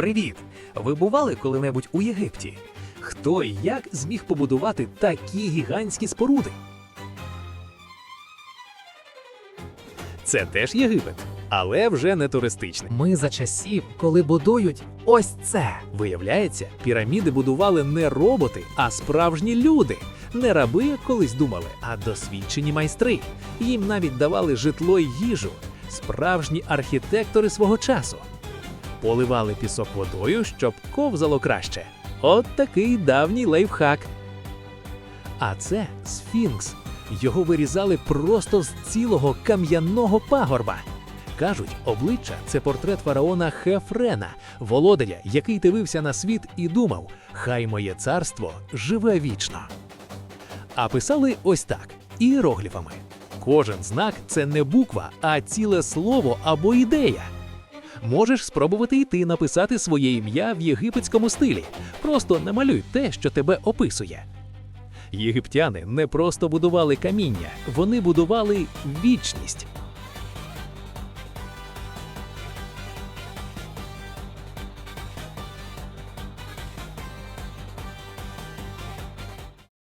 Привіт! Ви бували коли-небудь у Єгипті? Хто і як зміг побудувати такі гігантські споруди? Це теж Єгипет, але вже не туристичний. Ми за часів, коли будують ось це. Виявляється, піраміди будували не роботи, а справжні люди. Не раби, як колись думали, а досвідчені майстри. Їм навіть давали житло й їжу. Справжні архітектори свого часу. Поливали пісок водою, щоб ковзало краще. От такий давній лайфхак. А це сфінкс. Його вирізали просто з цілого кам'яного пагорба. Кажуть, обличчя це портрет фараона Хефрена, володаря, який дивився на світ і думав: хай моє царство живе вічно. А писали ось так: іерогліфами. Кожен знак це не буква, а ціле слово або ідея. Можеш спробувати і ти написати своє ім'я в єгипетському стилі. Просто намалюй те, що тебе описує. Єгиптяни не просто будували каміння, вони будували вічність.